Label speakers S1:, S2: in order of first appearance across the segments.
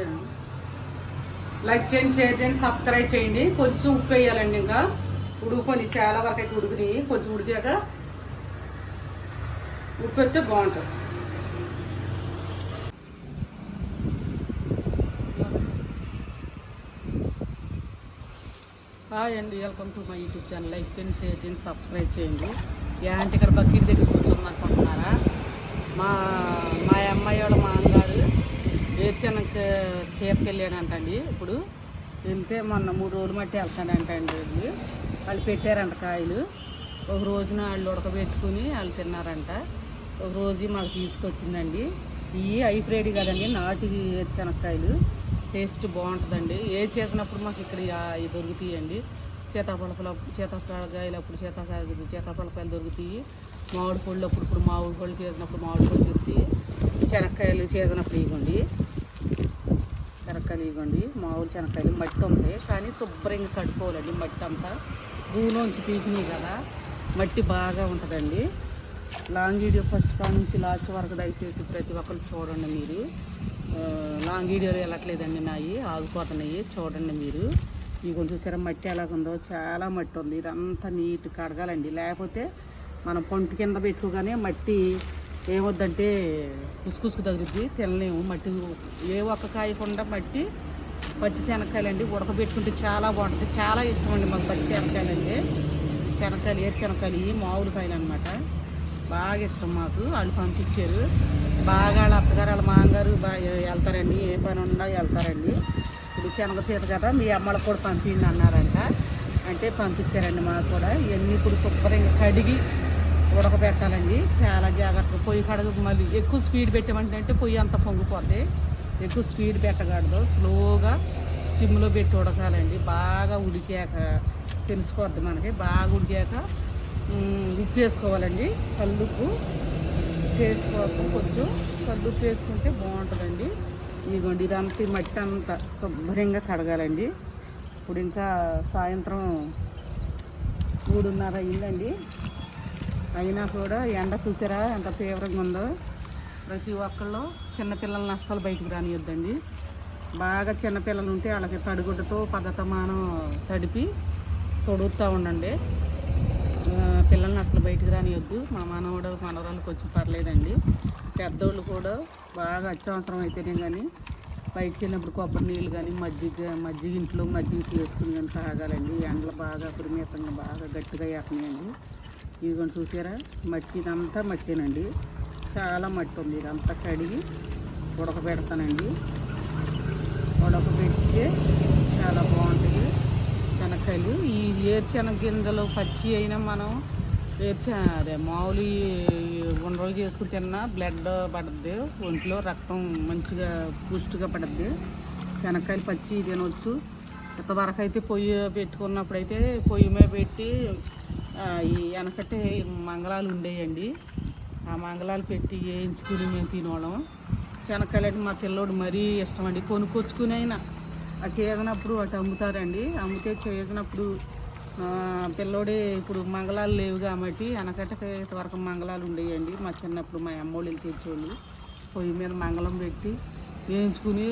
S1: చూడండి లైక్ చేయండి షేర్ చేయండి సబ్స్క్రైబ్ చేయండి. కొంచెం ఉప్పు వేయాలండి ఇంకా. ఉడుకుని చాలా వరకు అయితే ఉడికినాయి. కొంచెం ఉడికాక ఉప్పు వస్తే బాగుంటుంది. హాయ్ అండి. Welcome to my YouTube channel like చేయండి షేర్ చేయండి సబ్స్క్రైబ్ చేయండి. యాంటీ ఇక్కడ బకెట్ దగ్గర కూర్చొని అనుకుంటున్నారా మా మా అమ్మాయి వాళ్ళ మాంగాడు అంగాడు ఏడ్చానకి తీర్కెళ్ళాడంటండి ఇప్పుడు. వెళ్తే మొన్న మూడు రోజులు మట్టి వెళ్తాడంటండి వెళ్ళి. వాళ్ళు పెట్టారంట కాయలు. ఒక రోజున వాళ్ళు ఉడకబెట్టుకుని వాళ్ళు తిన్నారంట. ఒక రోజు మాకు తీసుకొచ్చిందండి. ఇవి హైబ్రిడ్ కదండి నాటి చెనక్కాయలు టేస్ట్ బాగుంటుందండి. ఏ చేసినప్పుడు మాకు ఇక్కడ ఇవి దొరుకుతాయండి. సీతాఫలకాయలు సీతాఫలకాయలు అప్పుడు సీతాకాయలు సీతాఫలకాయలు దొరుకుతాయి. మామిడి పళ్ళు అప్పుడు ఇప్పుడు మామిడి పళ్ళు చేసినప్పుడు మామిడి పళ్ళు దొరుకుతాయి. శనక్కాయలు చేసినప్పుడు ఇవ్వండి. శనక్కాయలు ఇవ్వండి మామూలు శనక్కాయలు మట్టి ఉంది. కానీ శుభ్రంగా కట్టుకోవాలండి మట్టి అంతా. భూలోంచి పీకినాయి కదా. మట్టి బాగా ఉంటుందండి. లాంగ్ వీడియో ఫస్ట్ కాడ నుంచి లాస్ట్ వరకు దయచేసి ప్రతి ఒక్కరు చూడండి మీరు. ఆ, లాంగ్ వీడియోలు వెళ్ళట్లేదండి నాయి. ఆగిపోతున్నాయి. చూడండి మీరు. ఈ కొంచెం చూసారా మట్టి ఎలాగుందో? చాలా మట్టి ఉంది. ఇదంతా నీట్ కడగాలండి. లేకపోతే మనం పొంటి కింద పెట్టుకోగానే మట్టి ఏమొద్దంటే కుసుకుసుకు తగులుద్ది తినలేము. మట్టి ఏ ఒక్క కాయకుండా మట్టి పచ్చి శనక్కాయలండి. ఉడకబెట్టుకుంటే చాలా బాగుంటుంది. చాలా ఇష్టం అండి మాకు పచ్చి శనక్కాయలు అంటే శనక్కాయలు ఏరు శనక్కాయలు ఇవి మామూలు కాయలు అనమాట బాగా ఇష్టం మాకు. వాళ్ళు పంపించారు. బాగా వాళ్ళ అత్తగారు వాళ్ళ మామగారు బాగా వెళ్తారండి. ఏ పని ఉన్నా వెళ్తారండి. ఇప్పుడు శనగతీత కదా మీ అమ్మలకు కూడా పంపింది అన్నారంట. అంటే పంపించారండి మాకు కూడా. ఇవన్నీ ఇప్పుడు శుభ్రంగా కడిగి ఉడకబెట్టాలండి. చాలా జాగ్రత్తగా పొయ్యి కడగ మళ్ళీ ఎక్కువ స్పీడ్ పెట్టామంటే పొయ్యి అంత పొంగిపోతే ఎక్కువ స్పీడ్ పెట్టకూడదు. స్లోగా సిమ్లో పెట్టి ఉడకాలండి. బాగా ఉడికాక తెలిసిపోద్ది మనకి. బాగా ఉడికాక ఉప్పు వేసుకోవాలండి. కల్లుప్పు టేస్ట్ కోసం కొంచెం కల్లుప్పు వేసుకుంటే బాగుంటుందండి. ఇదిగోండి ఇదంతా మట్టి అంతా శుభ్రంగా కడగాలండి. ఇప్పుడు ఇంకా సాయంత్రం మూడున్నర అయిందండి. అయినా కూడా ఎండ చూసారా? ఎంత తీవ్రంగా ఉందో. ప్రతి ఒక్కళ్ళు చిన్నపిల్లల్ని అస్సలు బయటికి రానియొద్దండి. బాగా చిన్నపిల్లలు ఉంటే వాళ్ళకి తడిగుడ్డతో పదతమానం తడిపి తొడుగుతూ ఉండండి. పిల్లల్ని అసలు బయటికి రానియొద్దు. మా మనవడు మనవరాలకు వచ్చి పర్లేదండి. పెద్దోళ్ళు కూడా బాగా అత్యవసరం అయితేనే కానీ బయటికి వెళ్ళినప్పుడు కొబ్బరి నీళ్ళు కానీ మజ్జిగ మజ్జిగ ఇంట్లో మజ్జిగ చేసుకుని కానీ తాగాలండి. ఎండలు బాగా పరిమితంగా బాగా గట్టిగా వేస్తున్నాయండి. ఇదిగోండి చూసారా? మట్టి ఇదంతా మట్టినండి. చాలా మట్టి ఉంది. ఇదంతా కడిగి ఉడకబెడతానండి. ఉడకబెడితే చాలా బాగుంటుంది. శనక్కాయలు ఈ ఏరుశనగ గింజలు పచ్చి అయినా మనం ఏర్చా అదే మామూలు ఉండలు చేసుకుని తిన్నా బ్లడ్ పడుద్ది. ఒంట్లో రక్తం మంచిగా పుష్టిగా పడుద్ది. శనక్కాయలు పచ్చి తినవచ్చు ఇంతవరకు అయితే పొయ్యి పెట్టుకున్నప్పుడైతే పొయ్యి మీద పెట్టి ఈ వెనకట్టే మంగళాలు ఉండేయండి. ఆ మంగళాలు పెట్టి వేయించుకుని మేము తినేవాళ్ళం. శనక్కాయలు అంటే మా పిల్లోడు మరీ ఇష్టం అండి. కొనుక్కొచ్చుకుని అయినా ఆ చేసినప్పుడు అటు అమ్ముతారండి. అమ్మితే చేసినప్పుడు పిల్లోడే ఇప్పుడు మంగళాలు లేవు కాబట్టి వెనకట్టకి వరకు మంగళాలు ఉండేయండి. మా చిన్నప్పుడు మా అమ్మోళ్ళు తెచ్చేవాళ్ళు. పొయ్యి మీద మంగళం పెట్టి వేయించుకుని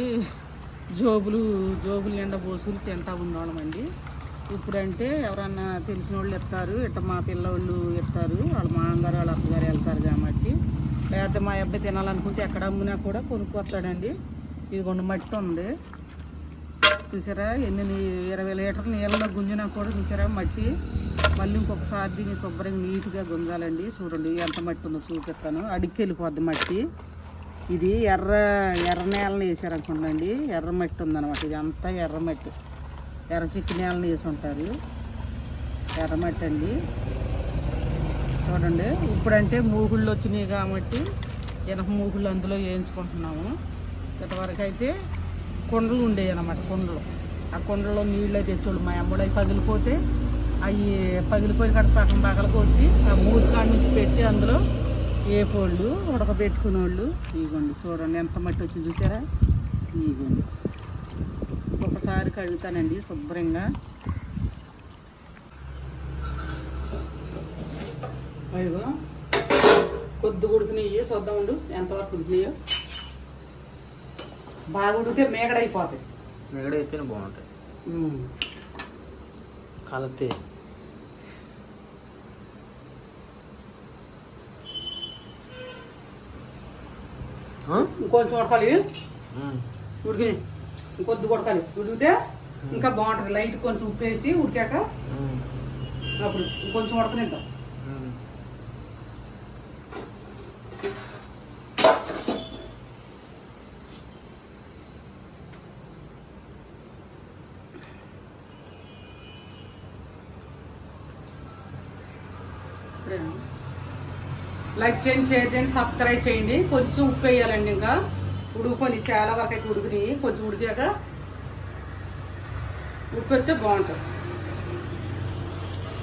S1: జోబులు జోబులు నిండా పోసుకుని తింటా ఉండేవాళ్ళమండి. ఇప్పుడంటే ఎవరన్నా తెలిసిన వాళ్ళు ఇస్తారు ఇట్ట మా పిల్లవాళ్ళు ఇస్తారు వాళ్ళ మామగారు వాళ్ళ అత్తగారు వెళ్తారు కాబట్టి. లేకపోతే మా అబ్బాయి తినాలనుకుంటే ఎక్కడ అమ్మినా కూడా కొనుక్కొస్తాడండి. ఇదిగోండి మట్టి ఉంది. చూసారా ఎన్ని నీ- ఇరవై లీటర్ల నీళ్ళలో గుంజినా కూడా చూసారా మట్టి? మళ్ళీ ఇంకొకసారి దీన్ని శుభ్రంగా నీట్గా గుంజాలండి. చూడండి ఎంత మట్టి ఉందో చూపిస్తాను. అడిగి వెళ్ళిపోద్ది మట్టి. ఇది ఎర్ర ఎర్ర నేలని వేసారు ఎర్ర మట్టి ఉందన్నమాట. ఇది అంతా ఎర్ర మట్టి. ఎర్ర చిక్కి నేలని వేసి ఉంటారు ఎర్రమట్టి అండి. చూడండి ఇప్పుడంటే మూగుళ్ళు వచ్చినాయి కాబట్టి ఇనప మూగుళ్ళు అందులో వేయించుకుంటున్నాము. ఇంతవరకు అయితే కొండలు ఉండేవి అనమాట కొండలు. ఆ కొండలో నీళ్ళు అయితే తెచ్చోళ్ళు మా అమ్ముడు అవి పగిలిపోతే అవి పగిలిపోయి కాడ సగం పగల కొట్టి ఆ మూడు కాడ నుంచి పెట్టి అందులో ఏపోళ్ళు ఉడకబెట్టుకునే వాళ్ళు ఇగోండి చూడండి ఎంత మట్టి వచ్చింది చూసారా? ఇగోండి ఒకసారి కడుగుతానండి శుభ్రంగా. అయ్యో కొద్ది ఉడికినాయి చూద్దాం ఉండు ఎంతవరకు ఉడికినాయో. బాగా ఉడికితే మేగడ అయిపోతాయి
S2: మిగడ అయిపోయినా బాగుంటాయి కలిపి
S1: ఇంకొంచెం ఉడకాలి. ఉడికి ఇంకొద్ది ఉడకాలి ఉడికితే ఇంకా బాగుంటుంది. లైట్ కొంచెం ఉప్పు వేసి ఉడికాక అప్పుడు ఇంకొంచెం ఉడకనిద్దాం. లైక్ చేయండి షేర్ చేయండి సబ్స్క్రైబ్ చేయండి. కొంచెం ఉప్పు వేయాలండి ఇంకా. ఉడికిపోయి చాలా వరకు అయితే ఉడికినాయి. కొంచెం ఉడికాక ఉప్పు వస్తే బాగుంటుంది.